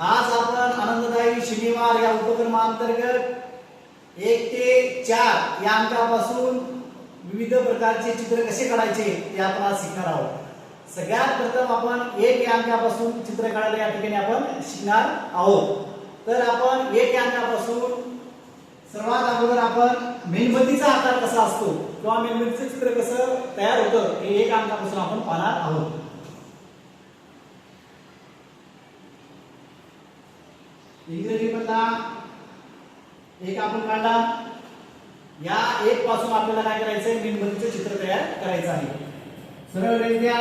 आज आपण आनंददायी शनिवार या उपक्रमांतर्गत एक ते चार या अंकापासून विविध प्रकारचे चित्र कसे काढायचे ते आपण आज शिकणार आहोत. सगळ्यात प्रथम आपण एक या अंकापासून चित्र काढायला या ठिकाणी आपण शिकणार आहोत. तर आपण एक या अंकापासून सर्वात अगोदर आपण मेणबत्तीचा आकार कसा असतो किंवा मेणबत्तीचं चित्र कसं तयार होतं हे एक अंकापासून आपण पाहणार आहोत. इंग्रजी मधला एक आपण काढला या एक पासून आपल्याला काय करायचंय मेणबत्तीचं चित्र तयार करायचं आहे. सरळ रेषा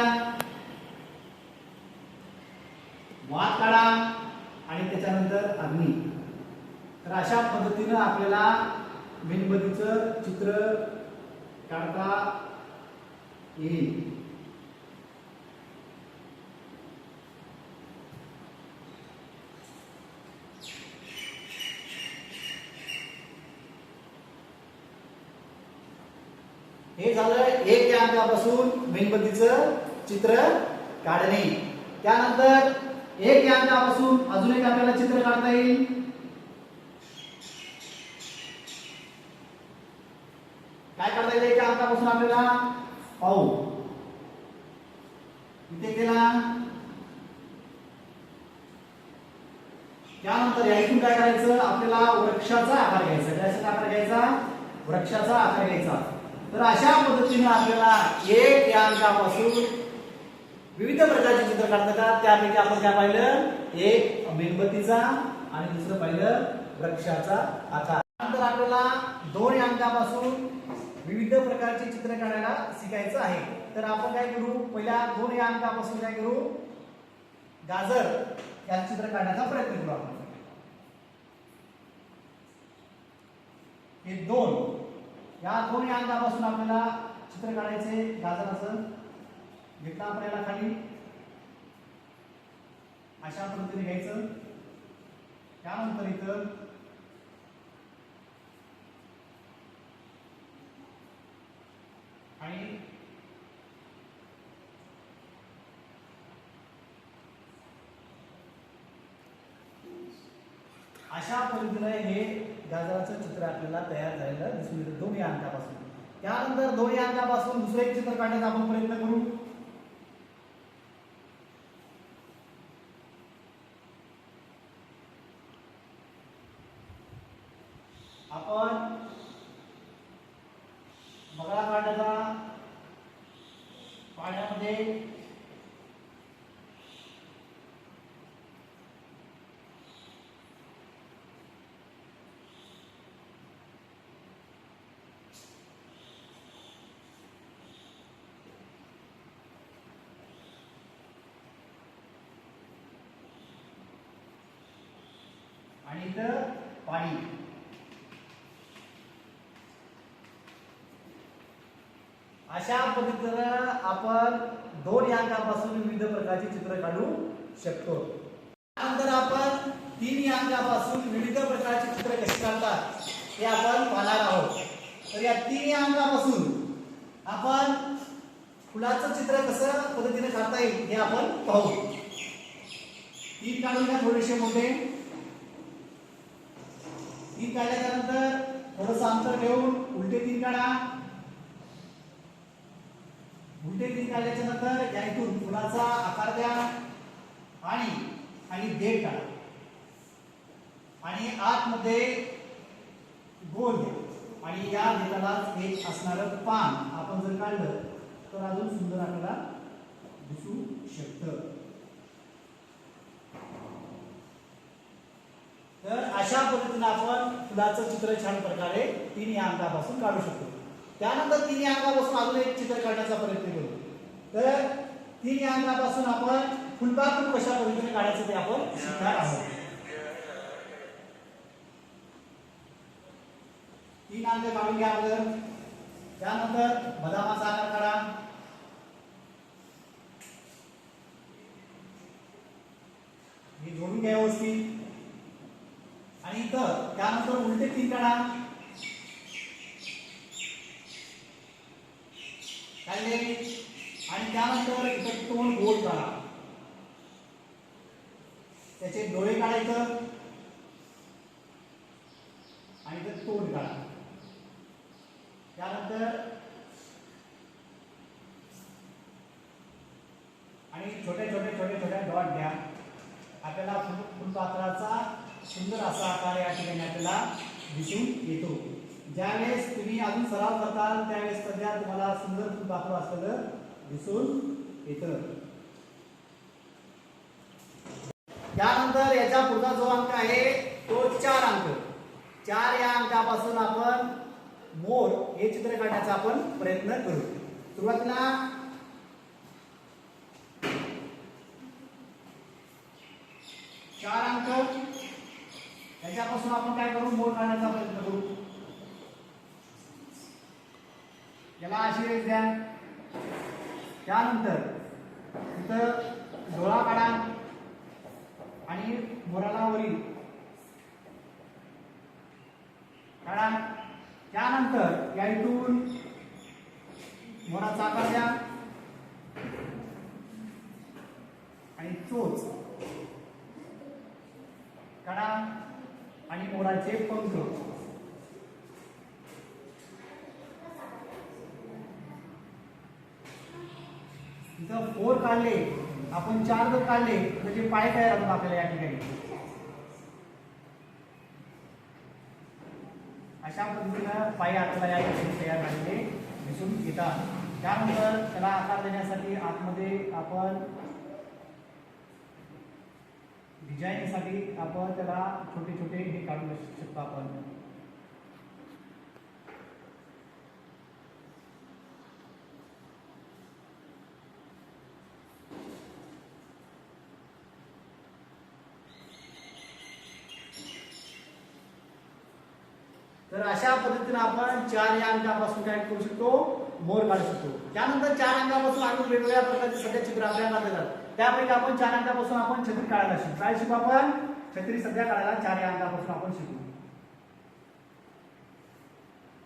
वाद काढा आणि त्याच्यानंतर अग्नी. तर अशा पद्धतीनं आपल्याला मेणबत्तीचं चित्र काढता येईल. हे झालं एक या अंकापासून मेणबत्तीचं चित्र काढणे. त्यानंतर एक या अंकापासून अजून एक आपल्याला चित्र काढता येईल. काय काढता येईल एका अंकापासून आपल्याला? पाहू इथे केला. त्यानंतर या इथून काय करायचं? आपल्याला वृक्षाचा आकार घ्यायचा. कशाचा आकार घ्यायचा? वृक्षाचा आकार घ्यायचा. तर अशा पद्धतीने आपल्याला एक या अंकापासून विविध प्रकारचे चित्र काढता का त्यापैकी आपण काय पाहिलं? एक मेणबत्तीचा आणि दुसरं पाहिलं वृक्षाचा आकार. नंतर आपल्याला दोन या अंकापासून विविध प्रकारचे चित्र काढायला शिकायचं आहे. तर आपण काय करू? पहिल्या दोन या अंकापासून काय करू? गाजर या चित्र काढण्याचा प्रयत्न करू आपण. हे दोन. या दोन या अंकापासून आपल्याला चित्र काढायचे गाजराचं. घेतलं आपण याला खाली. अशा पद्धतीने घ्यायचं. त्यानंतर इथं आणि अशा पद्धतीने हे गाजराचं चित्र आपल्याला तयार झालेलं दिसून येतं. दोन्ही अंकापासून. त्यानंतर दोन्ही अंकापासून दुसरं एक चित्र काढण्याचा आपण प्रयत्न करू. आपण बगळा काढण्याचा पाण्यामध्ये आणि पाणी अशा पद्धतीनं आपण दोन या अंकापासून विविध प्रकारचे चित्र काढू शकतो. त्यानंतर आपण तीन या अंकापासून विविध प्रकारचे चित्र कसे काढतात हे आपण पाहणार आहोत. तर या तीन या अंकापासून आपण फुलाचं चित्र कसं पद्धतीने काढता येईल हे आपण पाहू. तीन काढून घ्या थोडेसे मोठे. तीन नंतर थोडस अंतर ठेवून उलटे तीन काढा. उलटे तीन काढल्याच्या नंतर या इथून फुलाचा आकार द्या आणि आणि देठ काढा. आणि आतमध्ये गोल द्या आणि या देठाला एक असणारं पान आपण जर काढलं तर अजून सुंदर आपल्याला दिसू शकतं. तर अशा पद्धतीने आपण फुलाचं चित्र छान प्रकारे तिन्ही अंकापासून काढू शकतो. त्यानंतर तिन्ही अंकापासून अजून एक चित्र काढण्याचा प्रयत्न करू. तर तीन या अंकापासून आपण फुलपाखरू कशा पद्धतीने काढायचं ते आपण शिकणार आहोत. तीन अंक काढून घ्या अगोदर. त्यानंतर बदामाचा आकार काढा. हे जोडून घ्या व्यवस्थित. आणि इथं त्यानंतर उलटे तीन काढा. काढले आणि त्यानंतर इथं तोंड गोल काढा. त्याचे डोळे काढायचं. आणि ते तोंड काढा. त्यानंतर आणि छोटे छोटे छोट्या छोट्या डॉट घ्या. आपल्याला फुल फुलपात्राचा सुंदर असा आकार या ठिकाणी आपल्याला दिसून येतो. ज्यावेळेस तुम्ही अजून सराव करताल त्यावेळेस सध्या तुम्हाला सुंदर फुलपात्र असलेलं दिसून येतं. त्यानंतर याचा पुढचा जो अंक आहे तो चार अंक. चार या अंकापासून आपण मोर हे चित्र काढण्याचा आपण प्रयत्न करू. सुरुवातीला चार अंक. त्याच्यापासून आपण काय करू? मोर काढण्याचा प्रयत्न करू. याला अशी रेष द्या. त्यानंतर तिथं डोळा काढा आणि मोराला वरील. काढा. त्यानंतर या इथून मोराचा आकार द्या. आणि चोच काढा. आणि मोराचे पंख. जर फोर काढले आपण चार जर काढले तर ते पाय तयार होतात आपल्याला या ठिकाणी? अशा पद्धतीनं पाय आपल्याला या ठिकाणी तयार झालेले दिसून येतात. त्यानंतर त्याला आकार देण्यासाठी आतमध्ये आपण डिझाईनसाठी आपण त्याला छोटे छोटे हे काढू शकतो आपण. तर अशा पद्धतीने आपण चार या अंकापासून काय करू शकतो? मोर काढू शकतो. त्यानंतर चार अंकापासून आपण वेगवेगळ्या प्रकारचे सध्या चित्र आपल्याला देतात त्यापैकी आपण चार अंकापासून आपण छत्री काढायला शिकू. काय शिकू आपण? छत्री सध्या काढायला चार या अंकापासून आपण शिकू.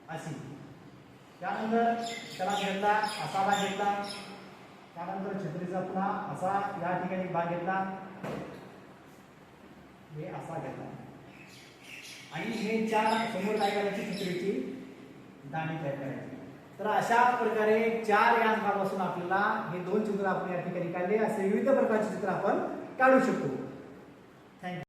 अशी. त्यानंतर त्याला घेतला असा भाग घेतला. त्यानंतर छत्रीचा पुन्हा असा या ठिकाणी भाग घेतला. हे असा घेतला. आणि हे चार समोर काय करायची? छत्रीची दाणी तयार करायची. तर अशा प्रकारे चार या अंकापासून आपल्याला हे दोन चित्र आपण या ठिकाणी काढले. असे विविध प्रकारचे चित्र आपण काढू शकतो. थँक्यू